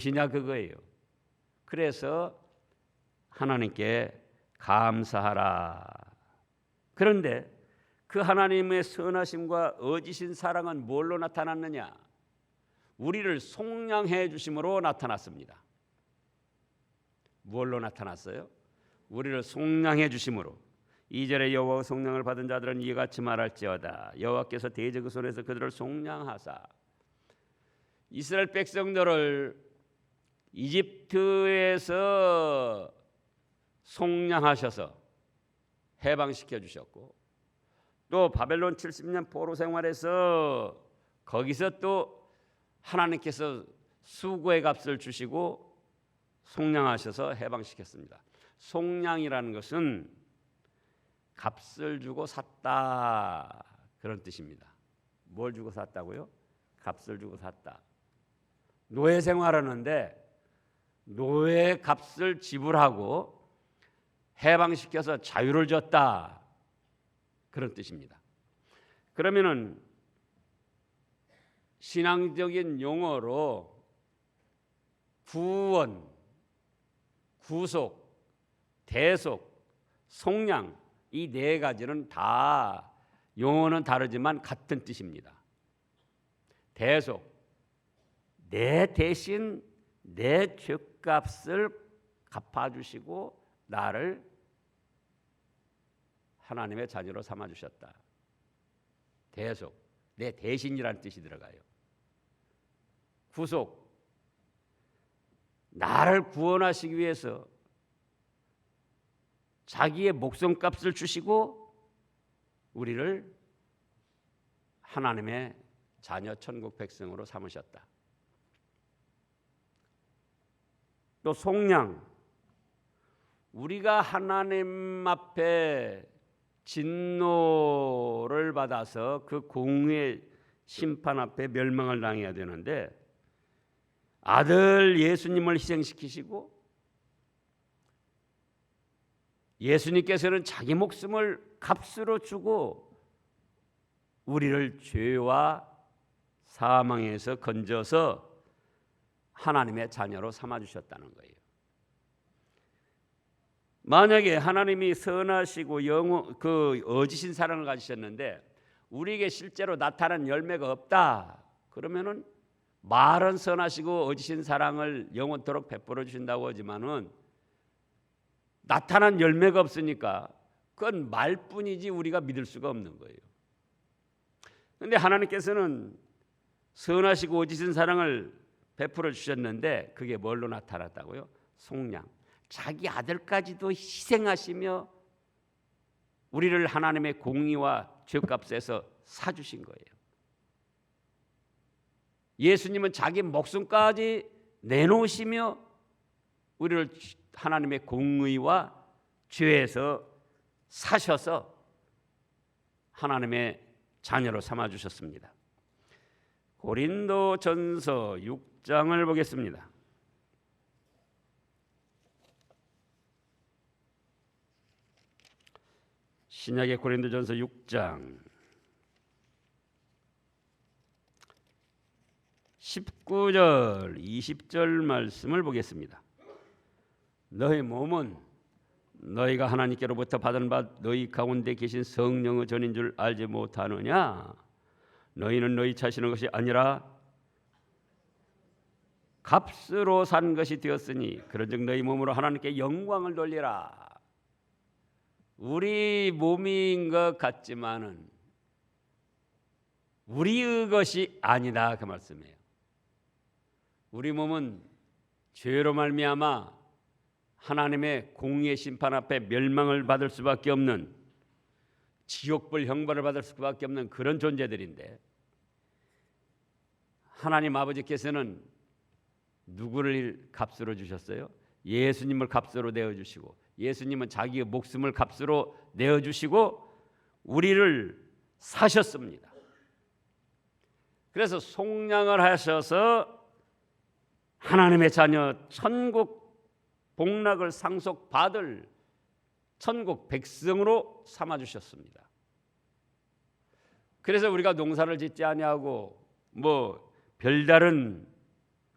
무엇이냐 그거예요. 그래서 하나님께 감사하라. 그런데 그 하나님의 선하심과 어지신 사랑은 뭘로 나타났느냐? 우리를 속량해 주심으로 나타났습니다. 뭘로 나타났어요? 우리를 속량해 주심으로. 이절에 여호와의 속량을 받은 자들은 이와 같이 말할지어다. 여호와께서 대적의 손에서 그들을 속량하사 이스라엘 백성들을 이집트에서 속량하셔서 해방시켜 주셨고 또 바벨론 70년 포로 생활에서 거기서 또 하나님께서 수고의 값을 주시고 속량하셔서 해방시켰습니다. 속량이라는 것은 값을 주고 샀다 그런 뜻입니다. 뭘 주고 샀다고요? 값을 주고 샀다. 노예 생활하는데 노예 값을 지불하고 해방시켜서 자유를 줬다 그런 뜻입니다. 그러면은 신앙적인 용어로 구원, 구속, 대속, 속량 이 네 가지는 다 용어는 다르지만 같은 뜻입니다. 대속 내 대신 내 죄값을 갚아주시고 나를 하나님의 자녀로 삼아 주셨다. 대속 내 대신이라는 뜻이 들어가요. 구속 나를 구원하시기 위해서 자기의 목숨값을 주시고 우리를 하나님의 자녀 천국 백성으로 삼으셨다. 또 속량. 우리가 하나님 앞에 진노를 받아서 그 공의 심판 앞에 멸망을 당해야 되는데 아들 예수님을 희생시키시고 예수님께서는 자기 목숨을 값으로 주고 우리를 죄와 사망에서 건져서 하나님의 자녀로 삼아 주셨다는 거예요. 만약에 하나님이 선하시고 영원 그 어지신 사랑을 가지셨는데 우리에게 실제로 나타난 열매가 없다. 그러면은 말은 선하시고 어지신 사랑을 영원토록 베풀어 주신다고 하지만은 나타난 열매가 없으니까 그건 말뿐이지 우리가 믿을 수가 없는 거예요. 근데 하나님께서는 선하시고 어지신 사랑을 베풀어 주셨는데 그게 뭘로 나타났다고요? 속량. 자기 아들까지도 희생하시며 우리를 하나님의 공의와 죄값에서 사주신 거예요. 예수님은 자기 목숨까지 내놓으시며 우리를 하나님의 공의와 죄에서 사셔서 하나님의 자녀로 삼아 주셨습니다. 고린도 전서 6 장을 보겠습니다. 신약의 고린도전서 6장 19절 20절 말씀을 보겠습니다. 너희 몸은 너희가 하나님께로부터 받은 바 너희 가운데 계신 성령의 전인 줄 알지 못하느냐? 너희는 너희 자신의 것이 아니라 값으로 산 것이 되었으니 그런즉 너희 몸으로 하나님께 영광을 돌리라. 우리 몸인 것 같지만은 우리의 것이 아니다 그 말씀이에요. 우리 몸은 죄로 말미암아 하나님의 공의의 심판 앞에 멸망을 받을 수밖에 없는 지옥불 형벌을 받을 수밖에 없는 그런 존재들인데 하나님 아버지께서는 누구를 값으로 주셨어요? 예수님을 값으로 내어 주시고 예수님은 자기의 목숨을 값으로 내어 주시고 우리를 사셨습니다. 그래서 속량을 하셔서 하나님의 자녀 천국 복락을 상속받을 천국 백성으로 삼아 주셨습니다. 그래서 우리가 농사를 짓지 아니하고 뭐 별다른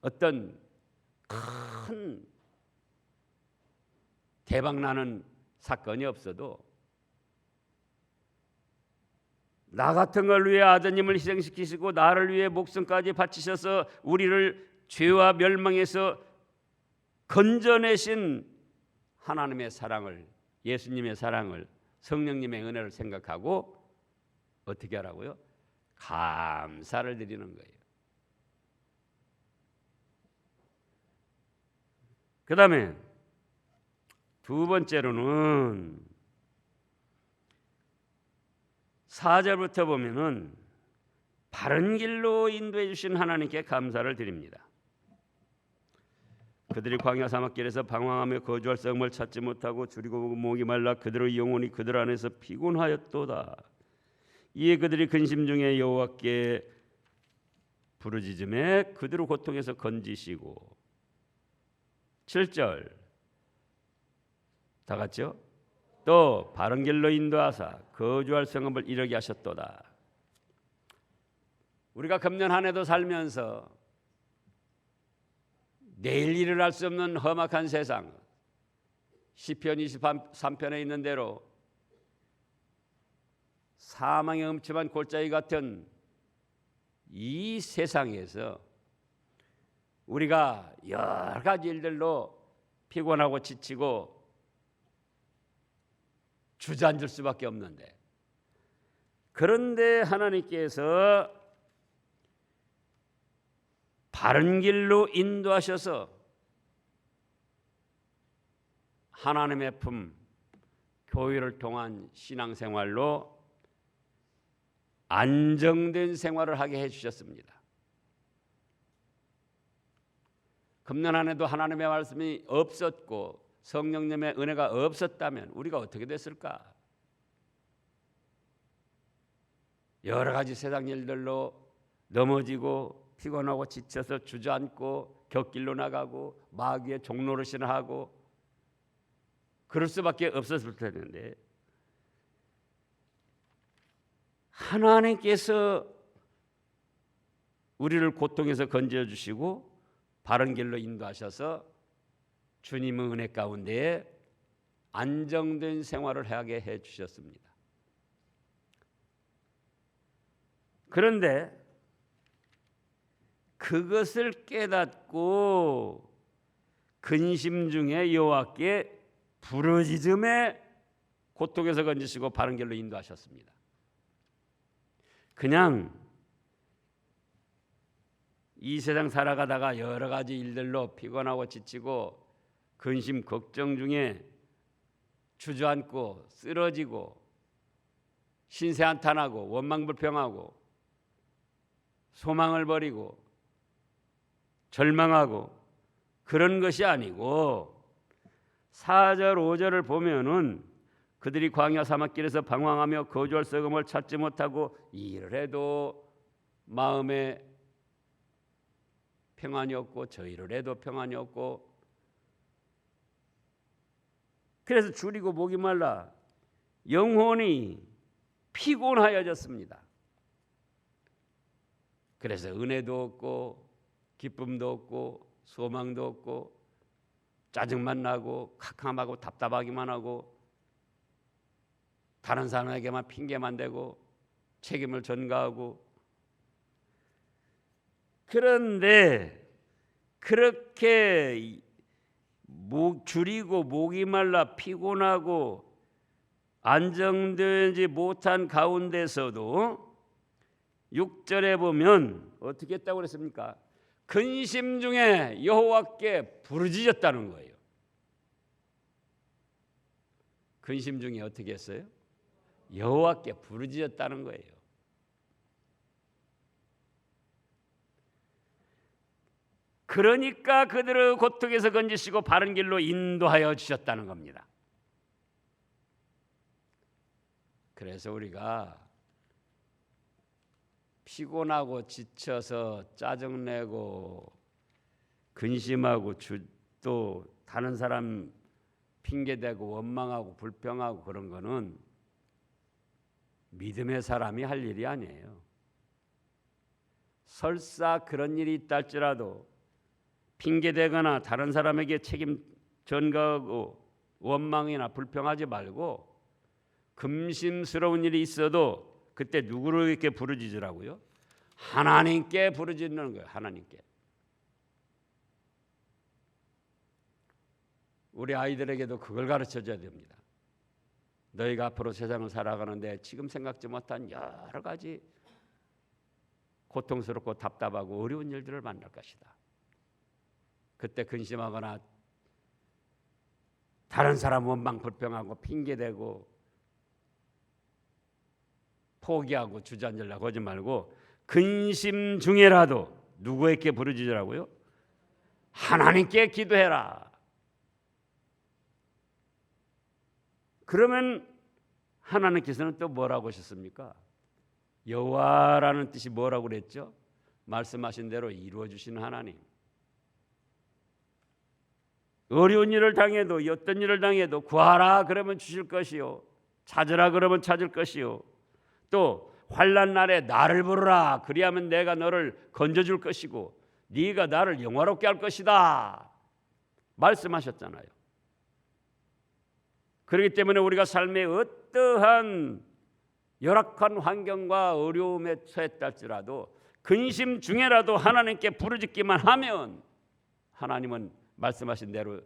어떤 큰 대박 나는 사건이 없어도 나 같은 걸 위해 아드님을 희생시키시고 나를 위해 목숨까지 바치셔서 우리를 죄와 멸망에서 건져내신 하나님의 사랑을 예수님의 사랑을 성령님의 은혜를 생각하고 어떻게 하라고요? 감사를 드리는 거예요. 그 다음에 두 번째로는 사절부터 보면은 바른 길로 인도해 주신 하나님께 감사를 드립니다. 그들이 광야 사막길에서 방황하며 거주할 성을 찾지 못하고 줄이고 목이 말라 그들의 영혼이 그들 안에서 피곤하였도다. 이에 그들이 근심 중에 여호와께 부르짖음에 그들을 고통에서 건지시고 7절 다 같죠? 또 바른 길로 인도하사 거주할 성읍을 이르게 하셨도다. 우리가 금년 한 해도 살면서 내일 일을 할 수 없는 험악한 세상 시편 23편에 있는 대로 사망의 음침한 골짜기 같은 이 세상에서 우리가 여러 가지 일들로 피곤하고 지치고 주저앉을 수밖에 없는데 그런데 하나님께서 바른 길로 인도하셔서 하나님의 품 교회를 통한 신앙생활로 안정된 생활을 하게 해 주셨습니다. 금년 한 해도 하나님의 말씀이 없었고 성령님의 은혜가 없었다면 우리가 어떻게 됐을까? 여러 가지 세상 일들로 넘어지고 피곤하고 지쳐서 주저앉고 곁길로 나가고 마귀의 종노릇이나 하고 그럴 수밖에 없었을 텐데 하나님께서 우리를 고통에서 건져 주시고 바른 길로 인도하셔서 주님의 은혜 가운데 안정된 생활을 하게 해 주셨습니다. 그런데 그것을 깨닫고 근심 중에 여호와께 부르짖음에 고통에서 건지시고 바른 길로 인도하셨습니다. 그냥 이 세상 살아가다가 여러 가지 일들로 피곤하고 지치고 근심 걱정 중에 주저앉고 쓰러지고 신세한탄하고 원망불평하고 소망을 버리고 절망하고 그런 것이 아니고 4절 5절을 보면은 그들이 광야 사막길에서 방황하며 거주할 서금을 찾지 못하고 일을 해도 마음에 평안이 없고 저희를 해도 평안이 없고 그래서 줄이고 목이 말라 영혼이 피곤하여졌습니다. 그래서 은혜도 없고 기쁨도 없고 소망도 없고 짜증만 나고 캄캄하고 답답하기만 하고 다른 사람에게만 핑계만 대고 책임을 전가하고 그런데 그렇게 목 줄이고 목이 말라 피곤하고 안정되지 못한 가운데서도 6절에 보면 어떻게 했다고 그랬습니까? 근심 중에 여호와께 부르짖었다는 거예요. 근심 중에 어떻게 했어요? 여호와께 부르짖었다는 거예요. 그러니까 그들을 고통에서 건지시고 바른 길로 인도하여 주셨다는 겁니다. 그래서 우리가 피곤하고 지쳐서 짜증내고 근심하고 주, 또 다른 사람 핑계대고 원망하고 불평하고 그런 거는 믿음의 사람이 할 일이 아니에요. 설사 그런 일이 있다 할지라도 핑계대거나 다른 사람에게 책임 전가하고 원망이나 불평하지 말고 금심스러운 일이 있어도 그때 누구를 이렇게 부르짖으라고요? 하나님께 부르짖는 거예요. 하나님께. 우리 아이들에게도 그걸 가르쳐 줘야 됩니다. 너희가 앞으로 세상을 살아가는데 지금 생각지 못한 여러 가지 고통스럽고 답답하고 어려운 일들을 만날 것이다. 그때 근심하거나 다른 사람 원망 불평하고 핑계대고 포기하고 주저앉으려고 하지 말고 근심 중에라도 누구에게 부르짖으라고요? 하나님께 기도해라. 그러면 하나님께서는 또 뭐라고 하셨습니까? 여호와라는 뜻이 뭐라고 그랬죠? 말씀하신 대로 이루어 주시는 하나님. 어려운 일을 당해도 어떤 일을 당해도 구하라 그러면 주실 것이요 찾으라 그러면 찾을 것이요 또 환난 날에 나를 부르라 그리하면 내가 너를 건져 줄 것이고 네가 나를 영화롭게 할 것이다 말씀하셨잖아요. 그렇기 때문에 우리가 삶의 어떠한 열악한 환경과 어려움에 처했달지라도 근심 중에라도 하나님께 부르짖기만 하면 하나님은 말씀하신 대로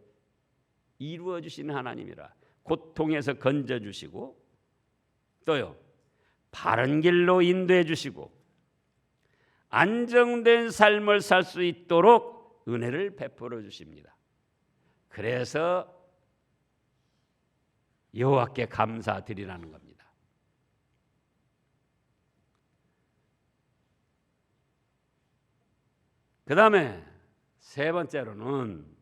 이루어 주시는 하나님이라 고통에서 건져 주시고 또요 바른 길로 인도해 주시고 안정된 삶을 살 수 있도록 은혜를 베풀어 주십니다. 그래서 여호와께 감사드리라는 겁니다. 그 다음에 세 번째로는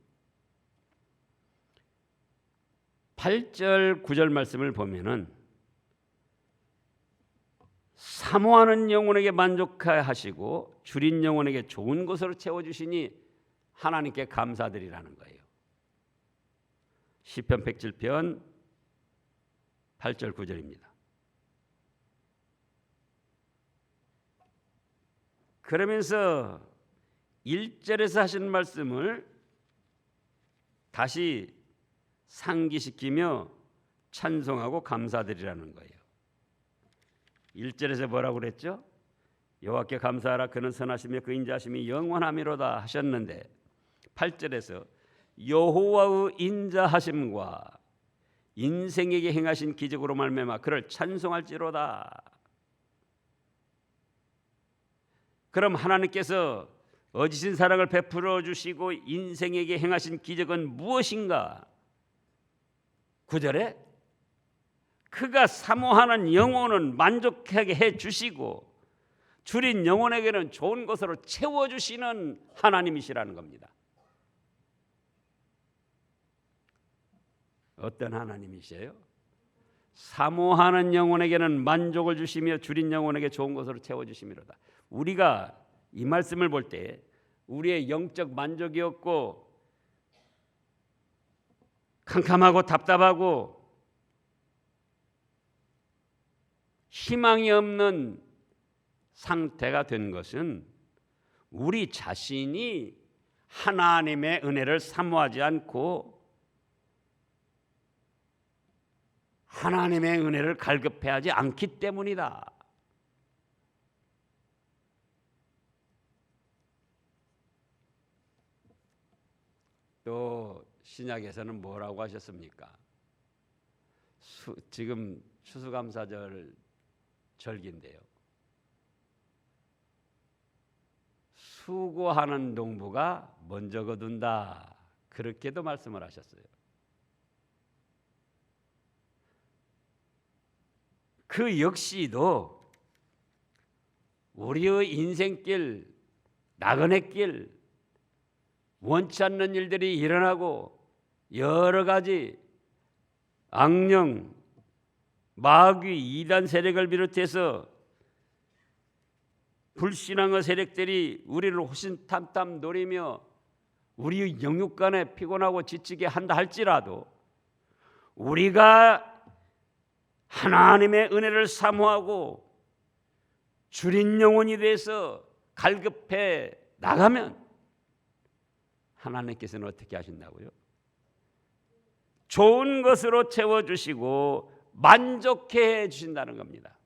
8절 9절 말씀을 보면은 사모하는 영혼에게 만족하시고 줄인 영혼에게 좋은 것으로 채워 주시니 하나님께 감사드리라는 거예요. 시편 107편 8절 9절입니다. 그러면서 1절에서 하시는 말씀을 다시 상기시키며 찬송하고 감사드리라는 거예요. 1절에서 뭐라고 그랬죠? 여호와께 감사하라 그는 선하시며 그 인자하심이 영원함이로다 하셨는데 8절에서 여호와의 인자하심과 인생에게 행하신 기적으로 말미암아 그를 찬송할지로다. 그럼 하나님께서 어지신 사랑을 베풀어 주시고 인생에게 행하신 기적은 무엇인가? 구절에 그가 사모하는 영혼은 만족하게 해 주시고 줄인 영혼에게는 좋은 것으로 채워 주시는 하나님이시라는 겁니다. 어떤 하나님이세요? 사모하는 영혼에게는 만족을 주시며 줄인 영혼에게 좋은 것으로 채워 주심이로다. 우리가 이 말씀을 볼 때 우리의 영적 만족이었고 캄캄하고 답답하고 희망이 없는 상태가 된 것은 우리 자신이 하나님의 은혜를 사모하지 않고 하나님의 은혜를 갈급해하지 않기 때문이다. 또 신약에서는 뭐라고 하셨습니까? 수, 지금 추수감사절 절기인데요. 수고하는 농부가 먼저 거둔다. 그렇게도 말씀을 하셨어요. 그 역시도 우리의 인생길, 나그네 길, 원치 않는 일들이 일어나고 여러 가지 악령, 마귀, 이단 세력을 비롯해서 불신앙의 세력들이 우리를 호신탐탐 노리며 우리의 영육간에 피곤하고 지치게 한다 할지라도 우리가 하나님의 은혜를 사모하고 줄인 영혼이 돼서 갈급해 나가면 하나님께서는 어떻게 하신다고요? 좋은 것으로 채워 주시고 만족해 해 주신다는 겁니다.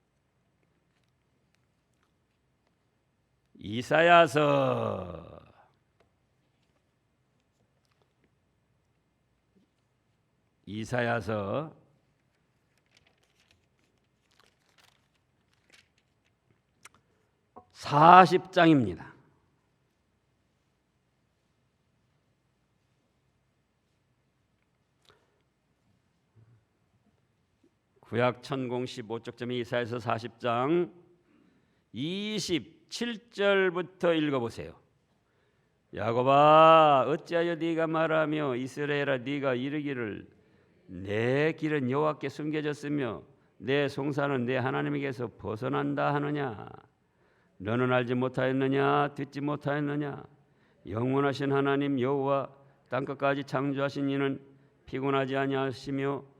이사야서 이사야서 40장입니다. 구약 천공 15쪽점이 이사야서 40장 27절부터 읽어보세요. 야곱아 어찌하여 네가 말하며 이스라엘아 네가 이르기를 내 길은 여호와께 숨겨졌으며 내 송사는 내 하나님에게서 벗어난다 하느냐? 너는 알지 못하였느냐? 듣지 못하였느냐? 영원하신 하나님 여호와 땅 끝까지 창조하신 이는 피곤하지 아니하시며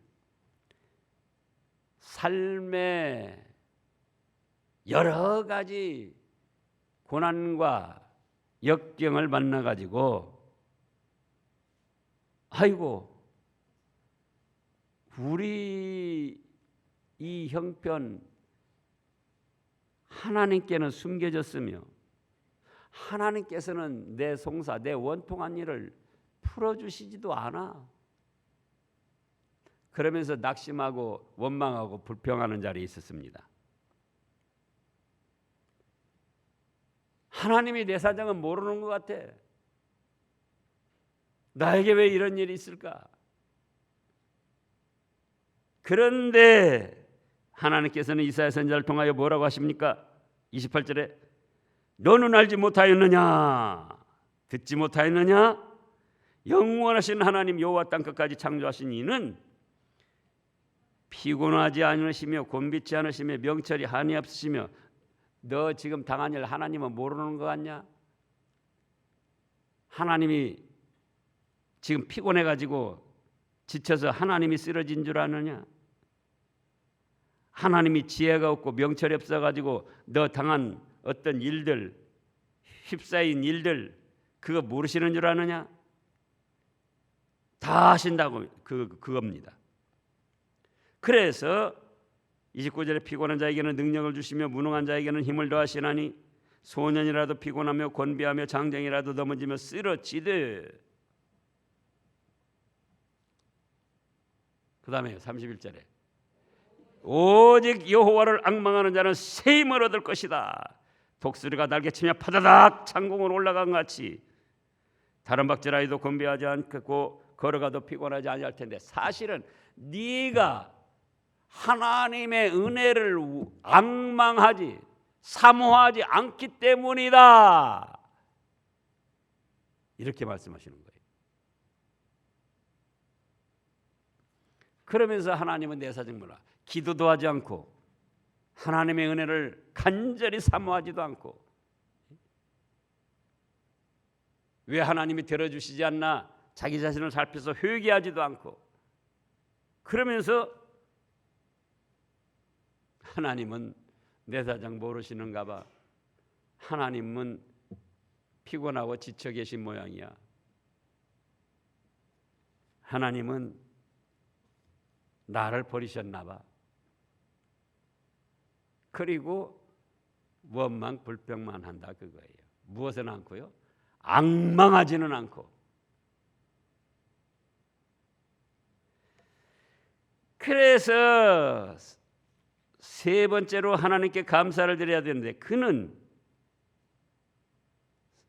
삶의 여러 가지 고난과 역경을 만나 가지고 아이고 우리 이 형편 하나님께는 숨겨졌으며 하나님께서는 내 송사 내 원통한 일을 풀어 주시지도 않아. 그러면서 낙심하고 원망하고 불평하는 자리에 있었습니다. 하나님이 내 사정은 모르는 것 같아. 나에게 왜 이런 일이 있을까? 그런데 하나님께서는 이사야 선지자를 통하여 뭐라고 하십니까? 28절에 너는 알지 못하였느냐? 듣지 못하였느냐? 영원하신 하나님 여호와 땅 끝까지 창조하신 이는 피곤하지 않으시며 곤비치 않으시며 명철이 한이 없으시며 너 지금 당한 일 하나님은 모르는 거 같냐? 하나님이 지금 피곤해 가지고 지쳐서 하나님이 쓰러진 줄 아느냐? 하나님이 지혜가 없고 명철이 없어 가지고 너 당한 어떤 일들 휩싸인 일들 그거 모르시는 줄 아느냐? 다 하신다고 그 그겁니다. 그래서 29절에 피곤한 자에게는 능력을 주시며 무능한 자에게는 힘을 더하시나니 소년이라도 피곤하며 곤비하며 장정이라도 넘어지며 쓰러지듯. 그 다음에 31절에. 오직 여호와를 악망하는 자는 새 힘을 얻을 것이다. 독수리가 날개치며 파다닥 창공을 올라간 같이. 다른 박질아이도 곤비하지 않겠고 걸어가도 피곤하지 아니할 텐데 사실은 네가 하나님의 은혜를 악망하지 사모하지 않기 때문이다. 이렇게 말씀하시는 거예요. 그러면서 하나님은 내 사정 몰라 기도도 하지 않고 하나님의 은혜를 간절히 사모하지도 않고 왜 하나님이 들어주시지 않나 자기 자신을 살펴서 회개하지도 않고 그러면서 하나님은 내 사정 모르시는가 봐. 하나님은 피곤하고 지쳐 계신 모양이야. 하나님은 나를 버리셨나 봐. 그리고 원망 불평만 한다 그거예요. 무엇은 않고요? 악망하지는 않고. 그래서 세 번째로 하나님께 감사를 드려야 되는데 그는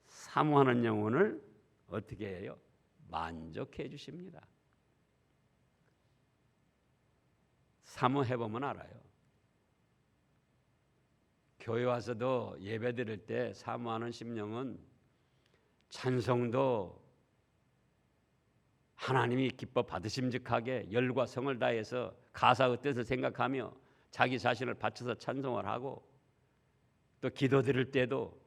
사모하는 영혼을 어떻게 해요? 만족해 주십니다. 사모해 보면 알아요. 교회 와서도 예배 드릴 때 사모하는 심령은 찬송도 하나님이 기뻐 받으심직하게 열과 성을 다해서 가사의 뜻을 생각하며 자기 자신을 바쳐서 찬송을 하고 또 기도 드릴 때도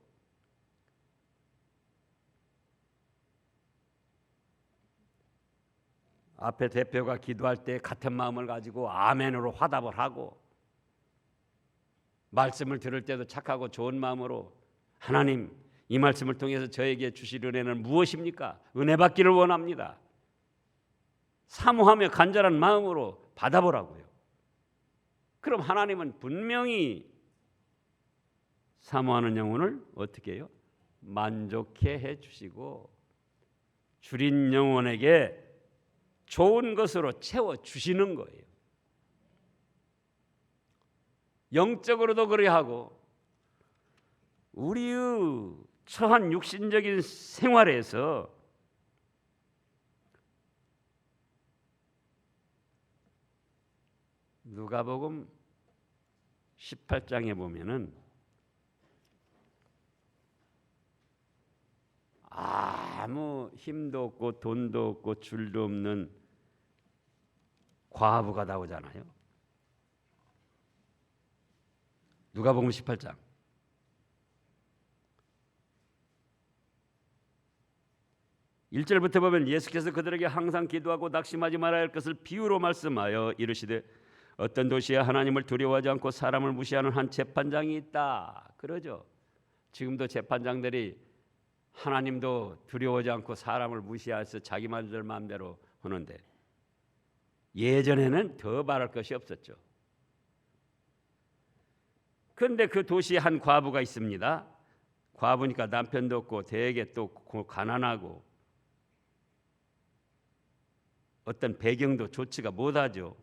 앞에 대표가 기도할 때 같은 마음을 가지고 아멘으로 화답을 하고 말씀을 들을 때도 착하고 좋은 마음으로 하나님 이 말씀을 통해서 저에게 주실 은혜는 무엇입니까? 은혜 받기를 원합니다. 사모하며 간절한 마음으로 받아보라고요. 그럼 하나님은 분명히 사모하는 영혼을 어떻게 해요? 만족해 해 주시고 줄인 영혼에게 좋은 것으로 채워 주시는 거예요. 영적으로도 그래 하고 우리의 처한 육신적인 생활에서 누가복음 18장에 보면은 아무 힘도 없고 돈도 없고 줄도 없는 과부가 나오잖아요. 누가복음 18장. 일절부터 보면 예수께서 그들에게 항상 기도하고 낙심하지 말아야 할 것을 비유로 말씀하여 이르시되 어떤 도시에 하나님을 두려워하지 않고 사람을 무시하는 한 재판장이 있다. 그러죠. 지금도 재판장들이 하나님도 두려워하지 않고 사람을 무시해서 자기 말들 마음대로 하는데 예전에는 더 말할 것이 없었죠. 그런데 그 도시에 한 과부가 있습니다. 과부니까 남편도 없고 되게 또 가난하고 어떤 배경도 좋지가 못하죠.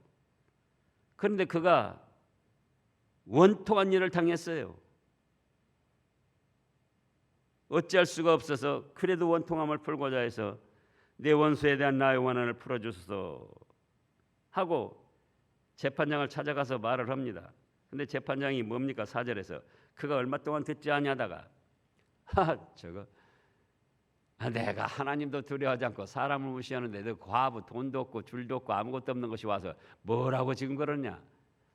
그런데 그가 원통한 일을 당했어요. 어찌할 수가 없어서 그래도 원통함을 풀고자 해서 내 원수에 대한 나의 원한을 풀어주소서 하고 재판장을 찾아가서 말을 합니다. 근데 재판장이 뭡니까 사절에서 그가 얼마 동안 듣지 아니하다가 하 저거 아, 내가 하나님도 두려워하지 않고 사람을 무시하는데 너 과부 돈도 없고 줄도 없고 아무것도 없는 것이 와서 뭐라고 지금 그러냐?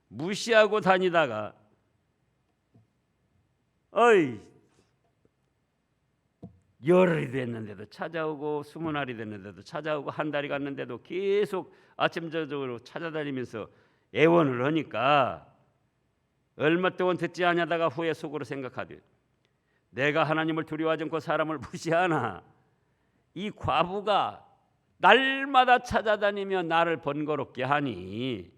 무시하고 다니다가 어이 열흘이 됐는데도 찾아오고 스무 날이 됐는데도 찾아오고 한 달이 갔는데도 계속 아침 저녁으로 찾아다니면서 애원을 하니까 얼마 동안 듣지 아니하다가 후에 속으로 생각하되 내가 하나님을 두려워하지 않고 사람을 무시하나 이 과부가 날마다 찾아다니며 나를 번거롭게 하니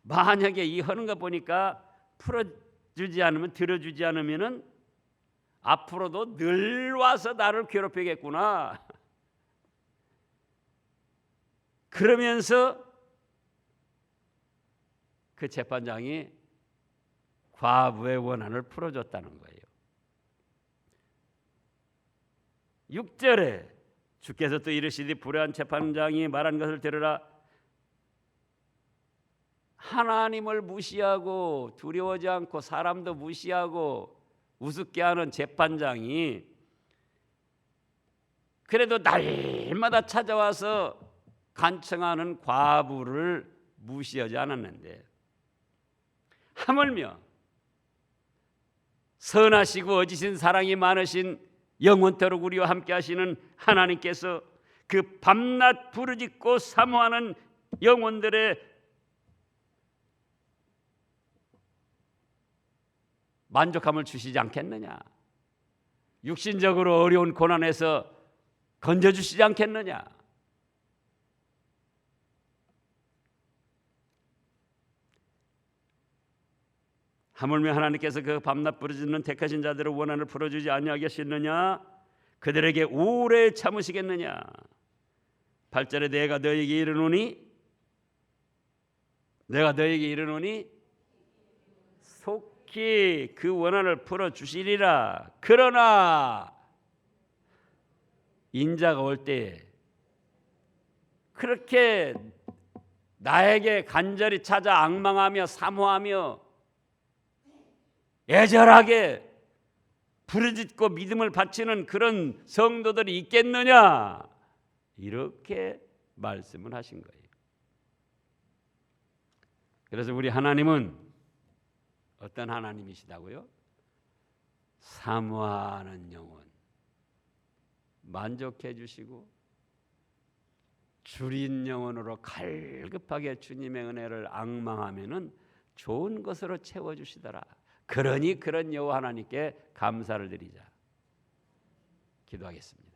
만약에 이 하는 거 보니까 풀어주지 않으면 들어주지 않으면은 앞으로도 늘 와서 나를 괴롭히겠구나. 그러면서 그 재판장이 과부의 원한을 풀어줬다는 거예요. 6절에 주께서 또 이르시되 불의한 재판장이 말한 것을 들으라. 하나님을 무시하고 두려워하지 않고 사람도 무시하고 우습게 하는 재판장이 그래도 날마다 찾아와서 간청하는 과부를 무시하지 않았는데 하물며 선하시고 어지신 사랑이 많으신 영원토록 우리와 함께 하시는 하나님께서 그 밤낮 부르짖고 사모하는 영혼들의 만족함을 주시지 않겠느냐? 육신적으로 어려운 고난에서 건져 주시지 않겠느냐? 하물며 하나님께서 그 밤낮 부르짖는 택하신 자들의 원한을 풀어주지 아니하겠느냐? 그들에게 오래 참으시겠느냐? 8절에 내가 너에게 이르노니 내가 너에게 이르노니 속히 그 원한을 풀어 주시리라. 그러나 인자가 올 때 그렇게 나에게 간절히 찾아 악망하며 사모하며 애절하게 부르짖고 믿음을 바치는 그런 성도들이 있겠느냐? 이렇게 말씀을 하신 거예요. 그래서 우리 하나님은 어떤 하나님이시다고요? 사모하는 영혼 만족해 주시고 줄인 영혼으로 갈급하게 주님의 은혜를 앙망하면은 좋은 것으로 채워 주시더라. 그러니 그런 여호와 하나님께 감사를 드리자. 기도하겠습니다.